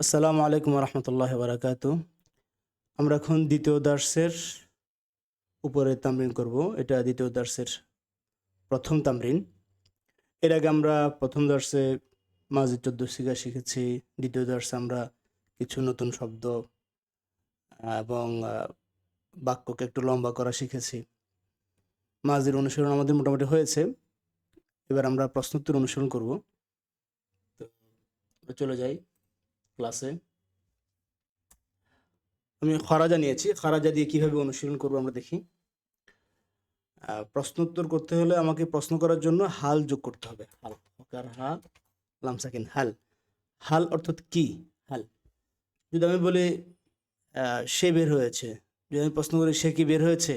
আসসালামু আলাইকুম রহমতুল্লাহ বারাকাত আমরা এখন দ্বিতীয় দার্সের উপরে তামরিন করব। এটা দ্বিতীয় দার্সের প্রথম তামরিন। এর আগে আমরা প্রথম দার্সে মাঝে চোদ্দ শিখা শিখেছি। দ্বিতীয় দার্সে আমরা কিছু নতুন শব্দ এবং বাক্যকে একটু লম্বা করা শিখেছি। মাঝের অনুসরণ আমাদের মোটামুটি হয়েছে। এবার আমরা প্রশ্নোত্তর অনুসরণ করব। তো, চলে যাই। ক্লাসে আমি খরাজা নিয়েছি। খরাজা দিয়ে কীভাবে অনুশীলন করব আমরা দেখি। প্রশ্ন উত্তর করতে হলে আমাকে প্রশ্ন করার জন্য হাল যোগ করতে হবে। হাল, হকার হা লামসাকিন হাল। হাল অর্থাৎ কি? হাল। যদি আমি বলি সে বের হয়েছে। যদি আমি প্রশ্ন করি, সে কি বের হয়েছে?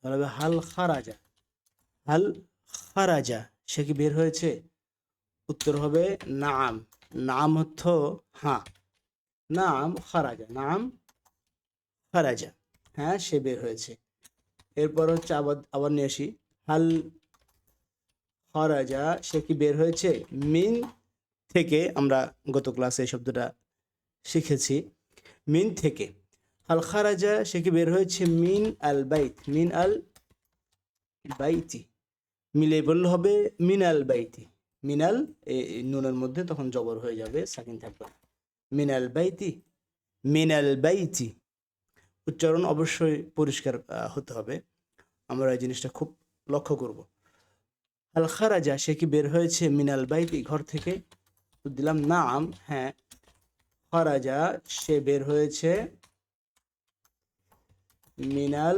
তাহলে হবে হাল খারাজা। হাল খারাজা, সে কি বের হয়েছে? উত্তর হবে নাম। নাম অর্থ হ্যাঁ নাম খারাজা নাম খারাজা। হ্যাঁ সে বের হয়েছে। এরপর হচ্ছে আবার আবার নিয়ে আসি। হাল খারাজা, সে কি বের হয়েছে? মিন থেকে আমরা গত ক্লাসে এই শব্দটা শিখেছি। মিন থেকে। হাল খারাজা, সে কি বের হয়েছে? মিন আল বাইত, মিন আল বাইতি। মিলে বললে হবে মিন আল বাইতি। মিনাল নুনের মধ্যে তখন জবর হয়ে যাবে, সাকিন থাকবে। মিনাল বাইতি মিনাল বাইতি। উচ্চারণ অবশ্যই পরিষ্কার হতে হবে। আমরা এই জিনিসটা খুব লক্ষ্য করব। আল খারাজা, সে কি বের হয়েছে মিনাল বাইতি ঘর থেকে? দিলাম, নাম হ্যাঁ। খারাজা, সে বের হয়েছে মিনাল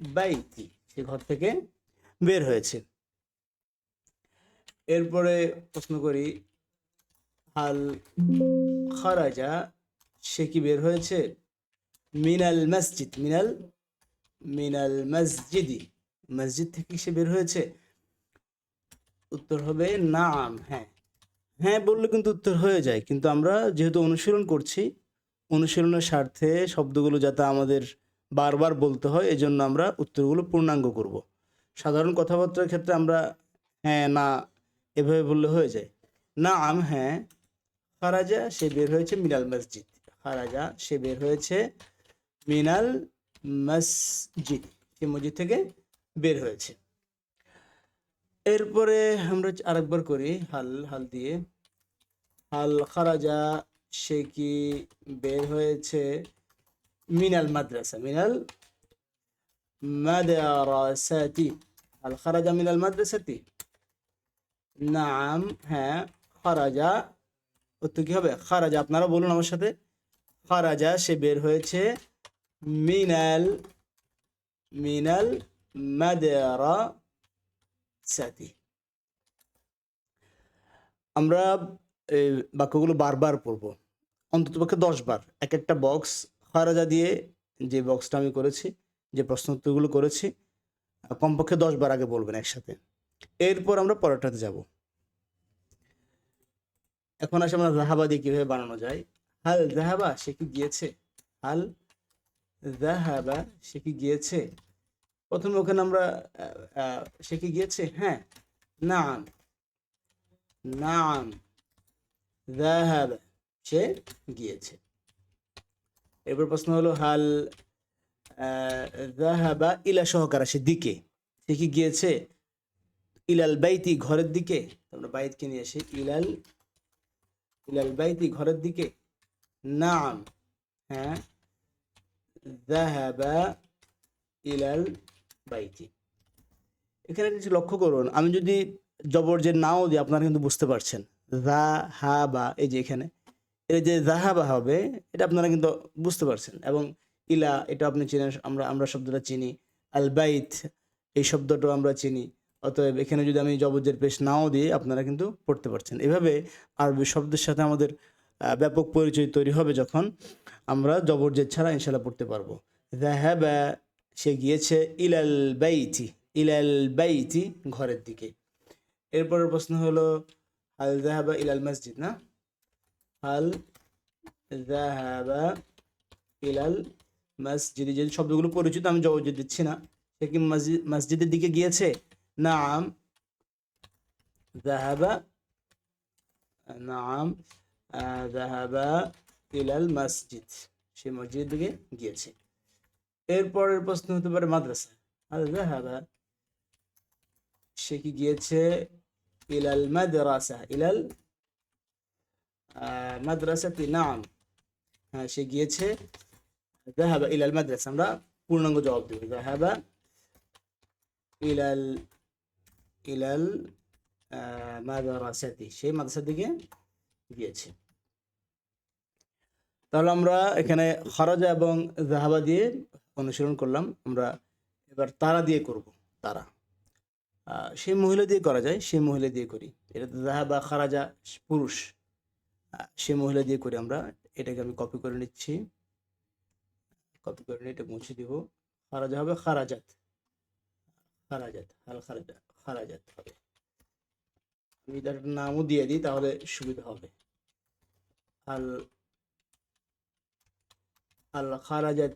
বাইতি, সে ঘর থেকে বের হয়েছে। এরপরে প্রশ্ন করি হাল খারাজা সে কি বের হয়েছে? মিনাল মসজিদ, মিনাল মিনাল মসজিদি। মসজিদ থেকে সে বের হয়েছে? উত্তর হবে নাম হ্যাঁ। হ্যাঁ বললে কিন্তু উত্তর হয়ে যায়। কিন্তু আমরা যেহেতু অনুশীলন করছি, অনুশীলনের স্বার্থে শব্দগুলো যাতে আমাদের বারবার বলতে হয়, এজন্য আমরা উত্তরগুলো পূর্ণাঙ্গ করব। সাধারণ কথাবার্তার ক্ষেত্রে আমরা হ্যাঁ না, এভাবে বললে হয়ে যায়। না আম হ্যাঁ খারাজা, সে বের হয়েছে মিনাল মসজিদ। খারাজা, সে বের হয়েছে মিনাল মসজিদ। সে মসজিদ থেকে বের হয়েছে। এরপরে আমরা আরেকবার করি হাল হাল দিয়ে। হাল খারাজা, সে কি বের হয়েছে মিনাল মাদ্রাসা। মিনাল মাদ্রাসাতি। হাল খারাজা মিনাল মাদ্রাসাতি? নাম হ্যাঁ খারাজা উত্তর কি হবে? খারাজা, আপনারা বলুন আমার সাথে। খারাজা, সে বের হয়েছে মিনাল মিনাল মাদ্রাসাতি আমরা এই বাক্যগুলো বারবার পড়ব। অন্ততপক্ষে দশ বার এক একটা বক্স খারাজা দিয়ে যে বক্সটা আমি করেছি, যে প্রশ্ন উত্তরগুলো করেছি, কমপক্ষে দশ বার আগে বলবেন একসাথে। এরপর আমরা পরেরটাতে যাব। এখন আসে আমরা জাহাবা দিয়ে কীভাবে বানানো যায়? হাল জাহাবা সে কি গিয়েছে? হাল জাহাবা সে কি গিয়েছে? প্রথমে ওখানে আমরা সে কি গিয়েছে? হ্যাঁ নাম নাম জাহাবা সে গিয়েছে। এরপর প্রশ্ন হলো, হাল জাহাবা ইলা সহকার সে দিকে, সে কি গিয়েছে? ইলাল বাইতি ঘরের দিকে, আমরা বাইতকে নিয়ে আসি, ইলাল ইলাল বাইতি, ঘরের দিকে? নাম। হ্যাঁ। জাহাবা ইলাল বাইতি। এখানে কিছু লক্ষ্য করুন। আমি যদি জবর যে নাও দিই, আপনারা কিন্তু বুঝতে পারছেন। জা হা বা এই যে এখানে। এই যে জাহাবা হবে, এটা আপনারা কিন্তু বুঝতে পারছেন। এবং ইলা এটা আপনি চিনেন, আমরা আমরা শব্দটা চিনি। আল বাইত, এই শব্দটাও আমরা চিনি। অতএব এখানে যদি আমি জবরজের পেশ নাও দিই আপনারা কিন্তু পড়তে পারছেন। এভাবে আরবি শব্দের সাথে আমাদের ব্যাপক পরিচয় তৈরি হবে যখন আমরা জবরজের ছাড়া ইনশাল্লাহ পড়তে পারব। জাহাবা সে গিয়েছে ইলাল বাইতি ইলাল বাইতি ঘরের দিকে। এরপরের প্রশ্ন হলো, হাল জাহাবা ইলাল মসজিদ না? হাল জাহাবা ইলাল মসজিদ। যে শব্দগুলো পরিচিত, আমি জবরজের দিচ্ছি না। সে কি মসজিদ মসজিদের দিকে গিয়েছে? নাম ذهب نعم আহ, যাহাবা ইলাল মসজিদ সে মসজিদের দিকে গিয়েছে এরপরের প্রশ্ন হতে পারে মাদ্রাসা আর যাহাবা সে কি গিয়েছে ইলাল মাদ্রাসা ইলাল আহ, মাদ্রাসাতি নাম হ্যাঁ সে গিয়েছে যাহাবা ইলাল মাদ্রাসা আমরা পূর্ণাঙ্গ জবাব দেব যাহাবা ইলাল ইলাল মাদ্রাসাতি সে মাদ্রাসার দিকে গিয়েছে। তাহলে আমরা এখানে খরাজা এবং জাহাবা দিয়ে অনুসরণ করলাম। আমরা এবার তারা দিয়ে করব, তারা। সেই মহিলা দিয়ে করা যায়, সেই মহিলা দিয়ে করি। এটা তো জাহাবা, খারাজা, পুরুষ। সে মহিলা দিয়ে করি আমরা। এটাকে আমি কপি করে নিচ্ছি। কপি করে নিয়ে এটা মুছে দিব। খারাজা হবে খারাজাত। খারাজাত, হাল খারাজা। হারা যেতে হবে। আমি তার নামও দিয়ে দিই, তাহলে সুবিধা হবে। আল আল খারাজাত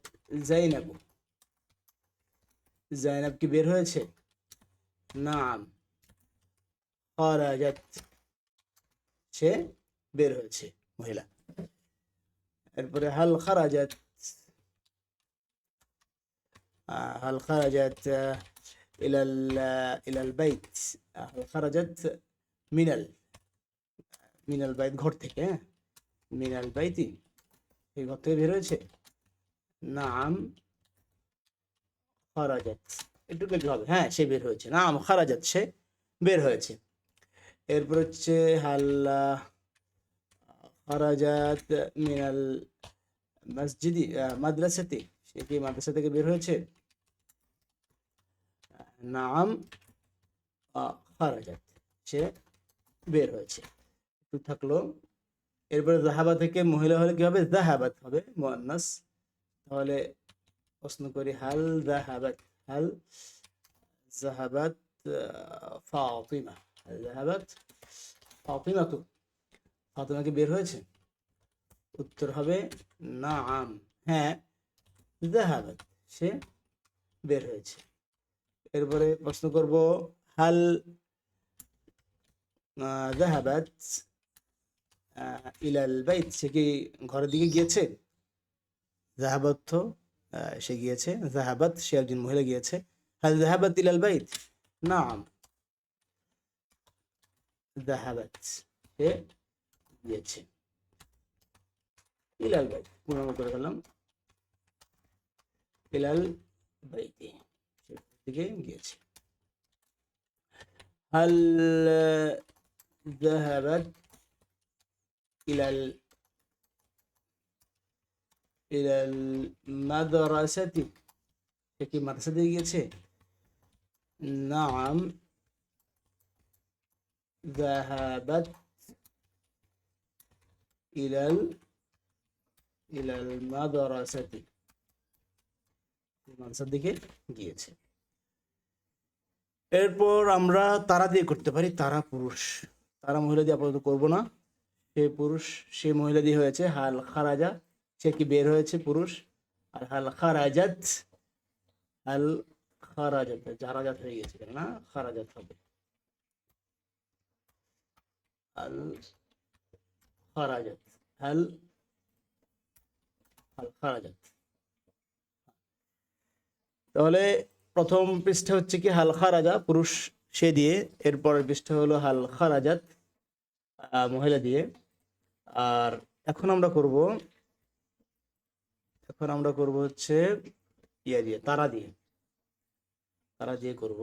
জাইনাবু। জাইনাব কি বের হয়েছে? নাম। খারাজাত সে বের হয়েছে, মহিলা। এরপরে হাল খারাজাত হাল খারাজাত إلى ال- إلى البيت آه، هل خرجت من ال من البيت ঘর থেকে হ্যাঁ من البيت এই ঘর থেকে বের হয়েছে নাম খারাজাত একটু একটু হবে হ্যাঁ সে বের হয়েছে নাম খারাজাত সে বের হয়েছে এরপর হচ্ছে হাল্লা খারাজাত মিনাল মসজিদি আহ, মাদ্রাসাতে সে কি মাদ্রাসা থেকে বের হয়েছে নাম খারাজাত। সে বের হয়েছে। একটু থাকল। এরপরে জাহাবা থেকে মহিলা হলে কি হবে জাহাবাত হবে, মুয়ান্নাস। তাহলে প্রশ্ন করি, হাল জাহাবাত হাল জাহাবাত ফাতিমা। হাল জাহাবাত ফাতিমা তো ফাতিমা কি বের হয়েছে? উত্তর হবে, নাম। হ্যাঁ জাহাবাত। সে বের হয়েছে। এরপরে প্রশ্ন করব, হাল জাহাবাত ইলাল বাইত, সে কি ঘরের দিকে গিয়েছে? সে গিয়েছে। জাহাবাত সে একজন মহিলা গিয়েছে। হাল জাহাবাত ইলাল বাইত? নাম। জাহাবাত সে গিয়েছে। ইলাল বাইত করে ইলাল বাইতে। দিকে গিয়েছে হাল ذهبت إلى ال... إلى المدرسة সে কি মাদ্রাসা দিয়ে গিয়েছে নাম ذهبت إلى ال... إلى المدرسة মাদ্রাসার দিকে গিয়েছে এরপর আমরা তারা দিয়ে করতে পারি, তারা পুরুষ। তারা মহিলা দিয়ে আপাতত করব না। সে পুরুষ, সে মহিলা দিয়ে হয়েছে হাল খারাজা। সে কি বের হয়েছে? পুরুষ। আর হাল খারাজাত হাল খারাজাত, জারাজাত হয়ে গেছে না খারাজাত হবে। হাল খারাজাত, হাল হাল খারাজাত। তাহলে প্রথম পৃষ্ঠা হচ্ছে কি হালখা রাজা পুরুষ সে দিয়ে এরপরের পৃষ্ঠা হলো হালখা খারাজাত আহ, মহিলা দিয়ে। আর এখন আমরা করব এখন আমরা করব হচ্ছে ইয়া দিয়ে তারা দিয়ে। তারা দিয়ে করব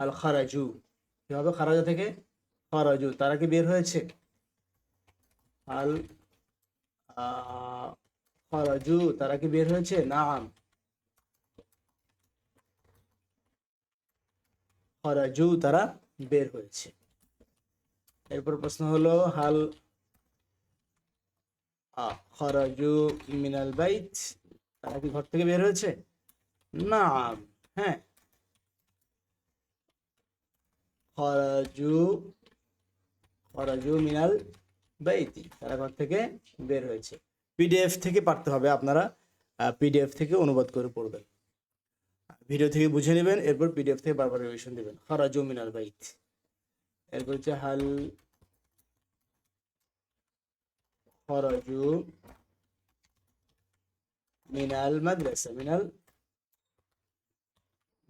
আল খারাজু। কি হবে খারাজা থেকে? খারাজু। তারা কি বের হয়েছে? আল খারাজু তারা কি বের হয়েছে? নাম। খারাজু তারা বের হয়েছে। এরপর প্রশ্ন হলো, হাল খারাজু মিনাল বাইত, তারা কি ঘর থেকে বের হয়েছে? নাম হ্যাঁ। খারাজু খারাজু মিনাল বাইতি, তারা ঘর থেকে বের হয়েছে। পিডিএফ থেকে পারতে হবে আপনারা পিডিএফ থেকে অনুবাদ করে পড়বেন। ভিডিও থেকে বুঝে নেবেন, এরপর পিডিএফ থেকে বারবার রিভিশন দেবেন। খারাজু মিনাল বাইত। এরপর হচ্ছে হাল খরজু মিনাল মাদ্রাসা। মিনাল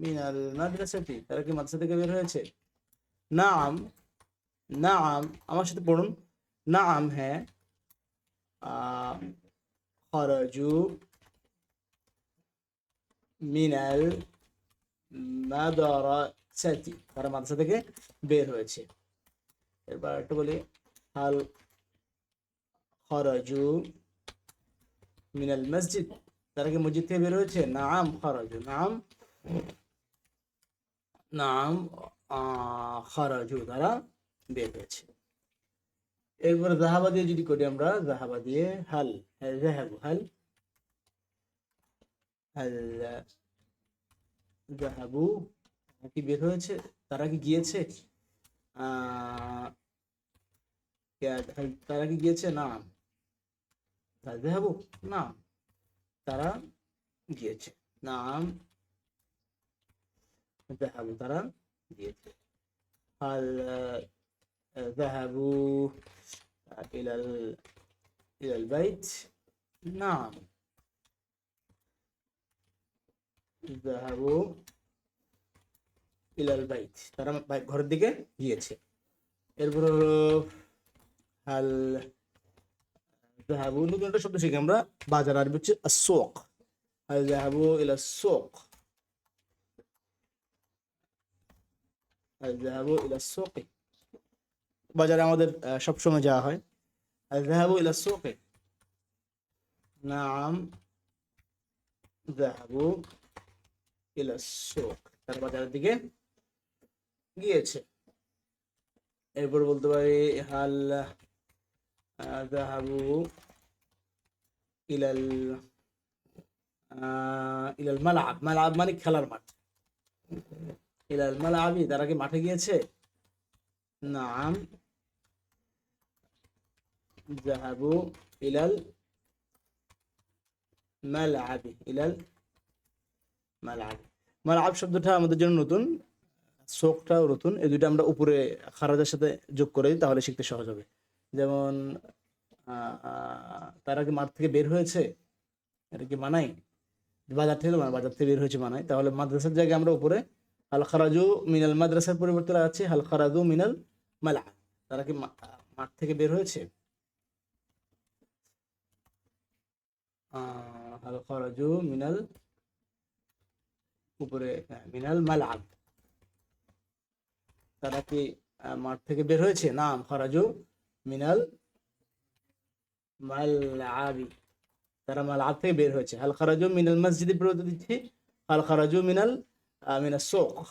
মিনাল মাদ্রাসাটি, তারা কি মাদ্রাসা থেকে বের হয়েছে? নাম নাম, আমার সাথে পড়ুন। নাম হ্যাঁ খরজু মিনাল মাদ্রাসাতি তারা মাদ্রাসা থেকে বের হয়েছে। এবার একটু বলি। হাল খরজু মিনাল মসজিদ তারা কি মসজিদ থেকে বের হয়েছে? নাম খরজু নাম নাম খরজু তারা বের হয়েছে। এরপরে জাহাবা দিয়ে যদি করি আমরা জাহাবা দিয়ে হাল জাহাবু হাল জাহাবু কি বের হয়েছে? তারা কি গিয়েছে? তারা কি গিয়েছে? না। জাহাবু না। তারা গিয়েছে। নাম জাহাবু তারা গিয়েছে। হাল ذهبوا إلى ال- إلى البيت نعم ذهبوا إلى البيت তারা বাই- ঘরের দিকে গিয়েছে এরপর হলো হাল ذهبوا নতুন একটা শব্দ শিখি আমরা বাজার আরবি হচ্ছে السوق هل ذهبوا إلى السوق الذهاب إلى السوق বাজারে আমাদের আহ, সবসময় যাওয়া হয় الذهاب إلى السوق نعم ذهبوا إلى السوق তার বাজারের দিকে গিয়েছে এরপর বলতে পারি হাল আহ, ذهبوا إلى ال আহ, إلى الملعب মালআব মানে খেলার মাঠ ইলাল মালাবি তারা কি মাঠে গিয়েছে নাম জাহাবু ইলাল মালাবি ইলাল মালাবি মালাব শব্দটা আমাদের জন্য নতুন শোকটাও নতুন। এই দুইটা আমরা উপরে খারাজের সাথে যোগ করে দিই, তাহলে শিখতে সহজ হবে। যেমন তারা কি মাঠ থেকে বের হয়েছে? এটা কি মানাই বাজার থেকে মানে বাজার থেকে বের হয়েছে মানাই তাহলে মাদ্রাসার জায়গায় আমরা উপরে, হাল খারাজু মিনাল মাদ্রাসার পরিবর্তে আছে হাল খারাজু মিনাল মালা তারা কি মাঠ থেকে বের হয়েছে? আহ, হাল খারাজু মিনাল উপরে হ্যাঁ, মিনাল মালাব তারা কি মাঠ থেকে বের হয়েছে? নাম খরাজু মিনাল মালাবি তারা মালাব থেকে বের হয়েছে। হাল খারাজু মিনাল মসজিদে পরিবর্তে দিচ্ছি? হাল খারাজু মিনাল আহ, মিনাস সোক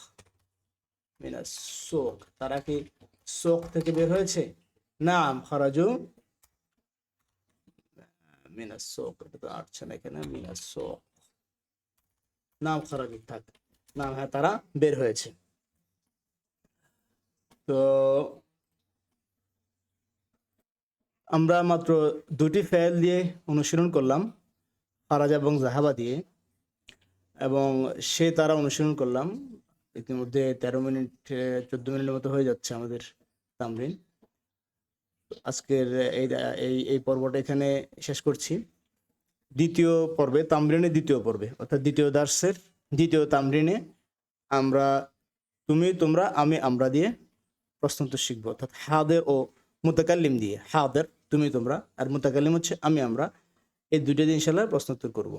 মিনাস সোক তারা কি শোক থেকে বের হয়েছে? নাম খারাজু হ্যাঁ তারা বের হয়েছে। তো আমরা মাত্র দুটি ফেল দিয়ে অনুশীলন করলাম, ফারাজ এবং জাহাবা দিয়ে। এবং সে তারা অনুশীলন করলাম। ইতিমধ্যে তেরো মিনিট, চোদ্দ মিনিটের মতো হয়ে যাচ্ছে আমাদের তামরিন। আজকের এই এই পর্বটা এখানে শেষ করছি। দ্বিতীয় পর্বে তামরিনের দ্বিতীয় পর্বে, অর্থাৎ দ্বিতীয় দার্সের দ্বিতীয় তামরিনে আমরা, তুমি, তোমরা, আমি, আমরা দিয়ে প্রশ্নোত্তর শিখব, অর্থাৎ হাদের ও মুতাকাল্লিম দিয়ে, হাদের, তুমি, তোমরা, আর মুতাকাল্লিম হচ্ছে আমি, আমরা, এই দুইটা দিয়ে ইনশাল্লাহ প্রশ্নোত্তর করব।